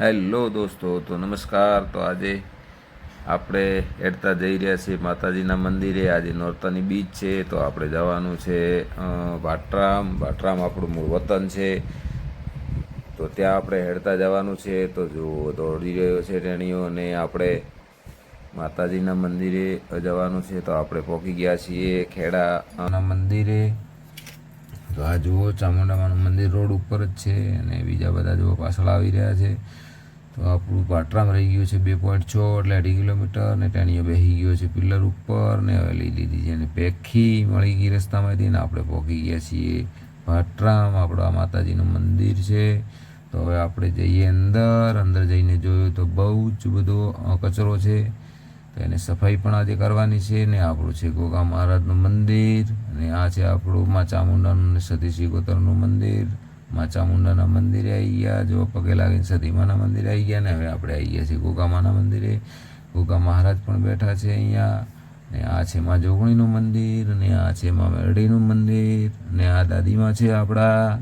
Hello દોસ્તો, તો નમસ્કાર. તો આજે આપણે હેડતા જઈ રહ્યા છીએ માતાજીના મંદિરે. આજે નોરતાની બીચ છે, તો આપણે જવાનું છે વાટરામ. ભાટરામ આપણું મૂળ વતન છે. તો ત્યાં આપણે હેડતા જવાનું છે. તો જુઓ, દોડી રહ્યો છે ટેણીઓ અને આપણે માતાજીના મંદિરે જવાનું છે. તો આપણે પહોંચી ગયા છીએ ખેડાના મંદિરે. તો આ જુઓ, ચામુંડામાનું મંદિર રોડ ઉપર જ છે અને બીજા બધા જુઓ પાછળ આવી રહ્યા છે. તો આપણું પાટરામ રહી ગયું છે બે પોઈન્ટ છ એટલે અઢી કિલોમીટર ને ટેણીઓ બેસી ગયો છે પિલ્લર ઉપર ને હવે લઈ લીધી છે અને પેખી મળી ગઈ રસ્તામાંથી ને આપણે પહોંચી ગયા છીએ. પાટરામ આપણા માતાજીનું મંદિર છે. તો હવે આપણે જઈએ અંદર. અંદર જઈને જોયું તો બહુ જ બધો કચરો છે. તો એને સફાઈ પણ આજે કરવાની છે ને આપણું છે ગોગા મહારાજનું મંદિર અને આ છે આપણું મા ચામુંડાનું ને સતી શિકોતરનું મંદિર. મા ચામુંડાના મંદિરે આવી ગયા, જો પગે લાગીને સતીમાના મંદિરે આવી ગયા ને હવે આપણે આવી ગયા છીએ ગોગામાના મંદિરે. ગોગા મહારાજ પણ બેઠા છે અહીંયા ને આ છે મા જોગણીનું મંદિર અને આ છે મા મેરડીનું મંદિર અને આ દાદીમાં છે આપણા.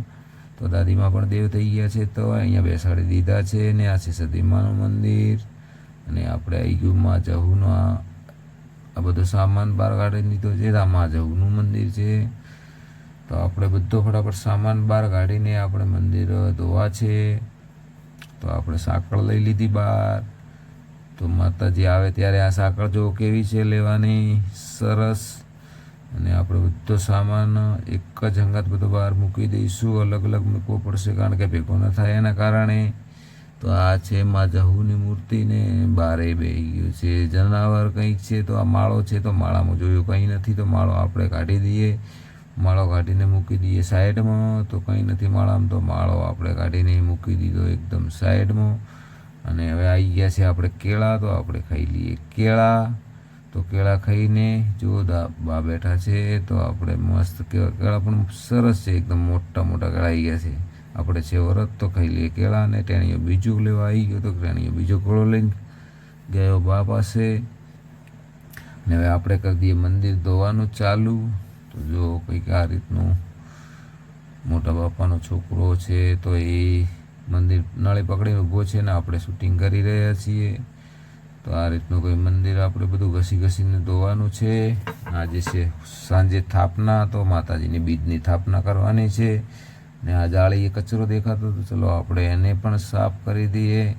તો દાદીમાં પણ દેવ થઈ ગયા છે તો અહીંયા બેસાડી દીધા છે ને આ છે સતીમાનું મંદિર. અને આપણે આવી ગયું માં જહુનો આ બધો સામાન બહાર કાઢી લીધો છે. આ માં જહુનું મંદિર છે. તો આપણે બધો ફટાફટ સામાન બહાર કાઢીને આપણે મંદિર ધોવા છે. તો આપણે સાંકળ લઈ લીધી બહાર. તો માતાજી આવે ત્યારે આ સાંકળ જો કેવી છે લેવાની? સરસ. અને આપણે બધો સામાન એક જ અંગાત બધો બહાર મૂકી દઈશું. અલગ અલગ મૂકવો પડશે કારણ કે ભેગો ન થાય એના કારણે. તો આ છે માં જહુની મૂર્તિને બારે બેહી ગયું છે. જનાવર કંઈક છે તો આ માળો છે તો માળામાં જોયું કંઈ નથી તો માળો આપણે કાઢી દઈએ. માળો કાઢીને મૂકી દઈએ સાઈડમાં તો કંઈ નથી માળામાં તો માળો આપણે કાઢીને મૂકી દીધો એકદમ સાઈડમાં. અને હવે આવી ગયા છે આપણે કેળા તો આપણે ખાઈ લઈએ. કેળા તો કેળા ખાઈને જો બા બેઠા છે તો આપણે મસ્ત કેળા પણ સરસ છે, એકદમ મોટા મોટા કેળા આવી ગયા છે. આપણે છે વરત તો ખાઈ લઈએ કેળા ને ટેણીઓ બીજું લેવા આવી ગયો તો ટેણીઓ બીજો કોળો લઈને ગયો બા પાસે. ને હવે આપણે કરી દઈએ મંદિર ધોવાનું ચાલુ. તો જો કંઈક આ રીતનું મોટા બાપાનો છોકરો છે તો એ મંદિર નાળી પકડીને ઊભો છે ને આપણે શૂટિંગ કરી રહ્યા છીએ. તો આ રીતનું કોઈ મંદિર આપણે બધું ઘસી ઘસીને ધોવાનું છે. આજે છે સાંજે થાપના, તો માતાજીની બીજની થાપના કરવાની છે. ને આ જાળીએ કચરો દેખાતો તો ચલો આપણે એને પણ સાફ કરી દઈએ.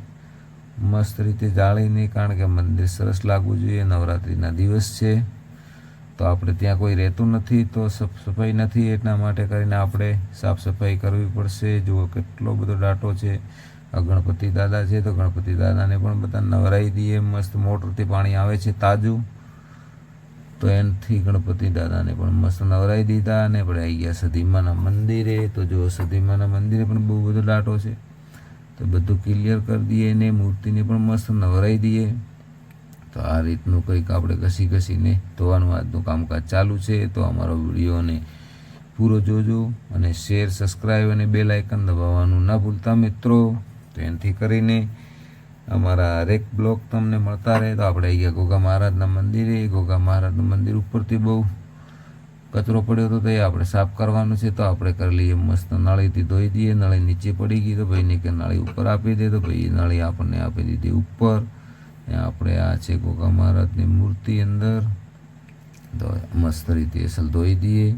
મસ્ત રીતે જાળીને, કારણ કે મંદિર સરસ લાગવું જોઈએ. નવરાત્રિના દિવસ છે. તો આપણે ત્યાં કોઈ રહેતું નથી, તો સાફ, સફાઈ નથી એટલા માટે કરીને આપણે સાફ સફાઈ કરવી પડશે. જુઓ કેટલો બધો ડાટો છે. આ ગણપતિ દાદા છે તો ગણપતિ દાદાને પણ બધા નવરાઈ દઈએ. મસ્ત મોટરથી પાણી આવે છે, તાજું. તો એનાથી ગણપતિ દાદાને પણ મસ્ત નવરાઈ દીધા અને આપણે આવી ગયા સધીમાના મંદિરે. તો જો સધીમાના મંદિરે પણ બહુ બધો લાટો છે. તો બધું ક્લિયર કરી દઈએ ને મૂર્તિને પણ મસ્ત નવરાઈ દઈએ. તો આ રીતનું કંઈક આપણે ઘસી ઘસીને ધોવાનું આજનું કામકાજ ચાલુ છે. તો અમારો વિડીયોને પૂરો જોજો અને શેર સબસ્ક્રાઈબ અને બેલ આઇકન દબાવવાનું ના ભૂલતા મિત્રો. તો એનાથી કરીને અમારા હરેક બ્લોક તમને મળતા રહે તો આપણે આવી ગયા ગોગા મહારાજના મંદિરે ગોગા મહારાજનું મંદિર ઉપરથી બહુ કચરો પડ્યો હતો તો એ આપણે સાફ કરવાનું છે તો આપણે કરી લઈએ મસ્ત નળીથી ધોઈ દઈએ, નળી નીચે પડી ગઈ તો ભાઈને કે નળી ઉપર આપી દે તો ભાઈ નળી આપણને આપી દીધી ઉપર. આપણે આ છે ગોગા મહારાજની મૂર્તિ અંદર. તો મસ્ત રીતે અસલ ધોઈ દઈએ.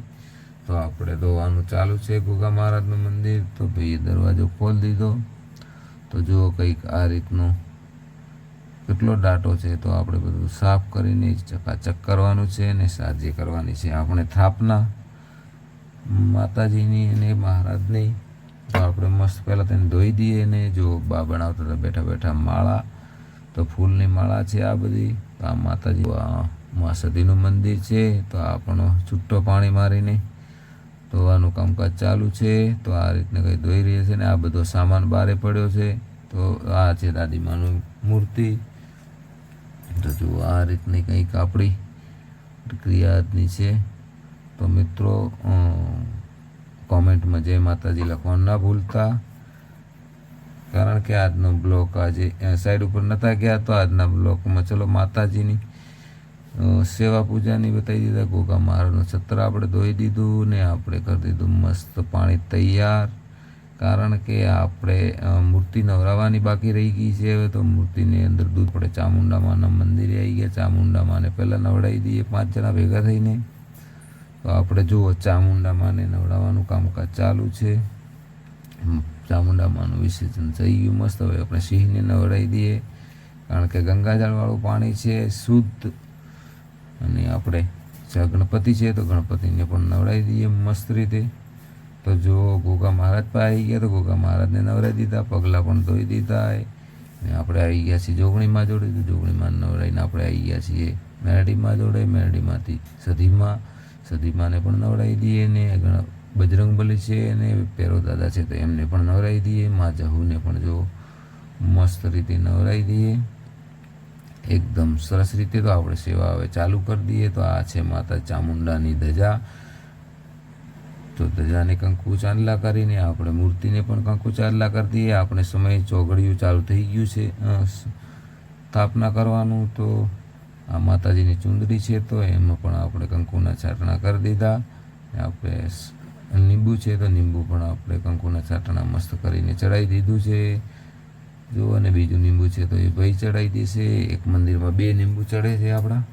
તો આપણે ધોવાનું ચાલુ છે ગોગા મહારાજનું મંદિર. તો ભાઈ દરવાજો ખોલી દીધો. તો જુઓ કંઈક આ રીતનું કેટલો ડાટો છે. તો આપણે બધું સાફ કરીને ચકાચક કરવાનું છે અને સાજી કરવાની છે. આપણે થાપના માતાજીની અને મહારાજની તો આપણે મસ્ત પહેલાં તેને ધોઈ દઈએ ને જો બા બનાવતા હતા બેઠા બેઠા માળા, તો ફૂલની માળા છે આ બધી. તો આ માતાજી મા સતીનું મંદિર છે. તો આપણો પણ છૂટો પાણી મારીને ધોવાનું કામકાજ ચાલુ છે, તો આ રીતને કંઈ ધોઈ રહી છે ને આ બધો સામાન બારે પડ્યો છે, તો આ છે દાદીમાનું મૂર્તિ. તો જુઓ, આ રીતની કંઈક આપણી ક્રિયાની છે. તો મિત્રો કોમેન્ટમાં જય માતાજી લખવાનું ના ભૂલતા. કારણ કે આજનો બ્લોક આજે સાઈડ ઉપર નહોતા ગયા, તો આજના બ્લોકમાં ચલો માતાજીની સેવા પૂજાની બતાવી દીધા ગોગા મહારાજનું છત્ર આપણે ધોઈ દીધું ને આપણે કરી દીધું મસ્ત પાણી તૈયાર. કારણ કે આપણે મૂર્તિ નવરાવવાની બાકી રહી ગઈ છે હવે તો મૂર્તિની અંદર દૂધ પડે. ચામુંડા માના મંદિરે આવી ગયા ચામુંડા માને પહેલાં નવડાવી દઈએ પાંચ જણા ભેગા થઈને. તો આપણે જુઓ ચામુંડા માને નવડાવવાનું કામકાજ ચાલુ છે. હમ, ચામુંડા માનું વિસર્જન થઈ ગયું મસ્ત. હવે આપણે સિંહને નવડાવી દઈએ. કારણ કે ગંગાજળવાળું પાણી છે શુદ્ધ અને આપણે જ્યાં ગણપતિ છે તો ગણપતિને પણ નવડાવી દઈએ મસ્ત રીતે. તો જો ગોગા મહારાજ પણ આવી ગયા તો ગોગા મહારાજને નવરાઈ દીધા, પગલાં પણ ધોઈ દીધા અને આપણે આવી ગયા છીએ જોગણીમાં જોડે. તો જોગણીમાં નવરાઈને આપણે આવી ગયા છીએ મેરડીમાં જોડે. મેરડીમાંથી સધીમાં, સધીમાને પણ નવડાવી દઈએ ને બજરંગબલી છે અને પેરો દાદા છે તો એમને પણ નવરાઈ દઈએ. મા જહુને પણ જો મસ્ત રીતે નવરાવી દઈએ. એકદમ સરસ રીતે તો આપણે સેવા હવે ચાલુ કરી દઈએ. તો આ છે માતા ચામુંડાની ધજા. તો ધજાને કંકુ ચાંદલા કરીને આપણે મૂર્તિને પણ કંકુ ચાંદલા કરી દઈએ. આપણે સમય ચોઘડિયું ચાલુ થઈ ગયું છે. સ્થાપના કરવાનું તો આ માતાજીની ચુંદડી છે તો એમાં પણ આપણે કંકુના છાટણા કરી દીધા. આપણે લીંબુ છે તો લીંબુ પણ આપણે કંકુના છાટણા મસ્ત કરીને ચડાવી દીધું છે. જો અને બીજું લીંબુ છે તો એ ભાઈ ચડાવી દેશે. એક મંદિરમાં બે લીંબુ ચડે છે આપણા.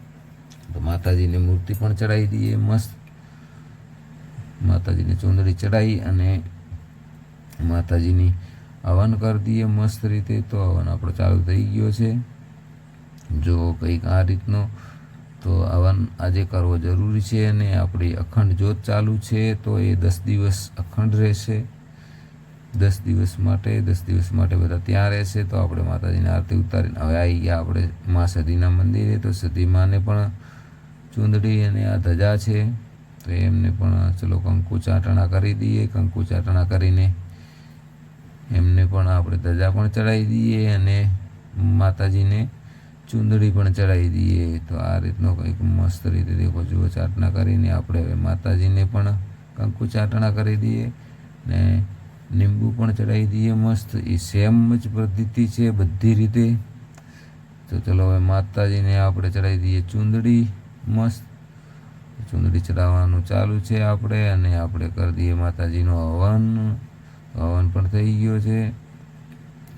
તો માતાજીની મૂર્તિ પણ ચડાવી દઈએ મસ્ત. માતાજીની ચુંદડી ચડાવી અને માતાજીની હવન કરી દઈએ મસ્ત રીતે. તો હવન આપણો ચાલુ થઈ ગયો છે. જો કંઈક આ રીતનો તો હવન આજે કરવો જરૂરી છે અને આપણી અખંડ જ્યોત ચાલુ છે તો એ દસ દિવસ અખંડ રહેશે. દસ દિવસ માટે, દસ દિવસ માટે બધા ત્યાં રહેશે તો આપણે માતાજીની આરતી ઉતારીને હવે આવી ગયા આપણે મા સદીના મંદિરે, તો સદી માને પણ ચૂંદડી અને આ ધજા છે, તો એમને પણ ચલો કંકુ ચાટણા કરી દઈએ, કંકુ ચાટણા કરીને એમને પણ આપણે ધજા પણ ચડાવી દઈએ અને માતાજીને ચૂંદડી પણ ચડાવી દઈએ. તો આ રીતનો કંઈક મસ્ત રીતે દેખો, જુઓ, ચાટણા કરીને આપણે હવે માતાજીને પણ કંકુ ચાટણા કરી દઈએ ને લીંબુ પણ ચડાવી દઈએ મસ્ત. એ સેમ જ પદ્ધતિ છે બધી રીતે. તો ચલો હવે માતાજીને આપણે ચડાવી દઈએ ચૂંદડી. મસ્ત. ચૂંદડી ચડાવવાનું ચાલુ છે આપણે અને આપણે કરી દઈએ માતાજીનું હવન. હવન પણ થઈ ગયો છે.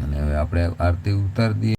અને હવે આપણે આરતી ઉતારી દઈએ.